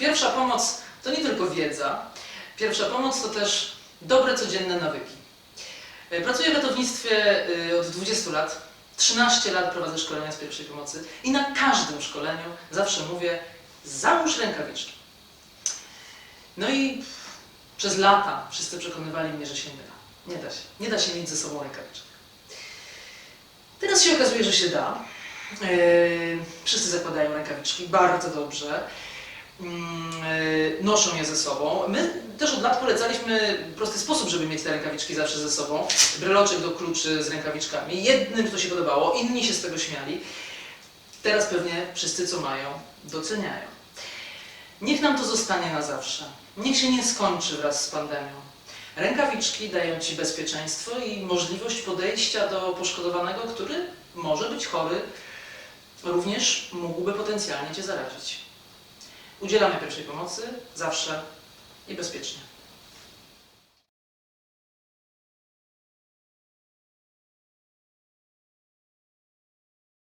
Pierwsza pomoc to nie tylko wiedza, pierwsza pomoc to też dobre codzienne nawyki. E, Pracuję w ratownictwie y, od 20 lat, 13 lat prowadzę szkolenia z pierwszej pomocy i na każdym szkoleniu zawsze mówię załóż rękawiczki. No i przez lata wszyscy przekonywali mnie, że się nie da. Nie da się. Nie da się mieć ze sobą rękawiczek. Teraz się okazuje, że się da. Yy, wszyscy zakładają rękawiczki bardzo dobrze. Mm, yy, noszą je ze sobą. My też od lat polecaliśmy prosty sposób, żeby mieć te rękawiczki zawsze ze sobą. Breloczek do kluczy z rękawiczkami. Jednym to się podobało, inni się z tego śmiali. Teraz pewnie wszyscy, co mają, doceniają. Niech nam to zostanie na zawsze. Niech się nie skończy wraz z pandemią. Rękawiczki dają Ci bezpieczeństwo i możliwość podejścia do poszkodowanego, który może być chory, również mógłby potencjalnie Cię zarazić. Udzielamy pierwszej pomocy zawsze i bezpiecznie.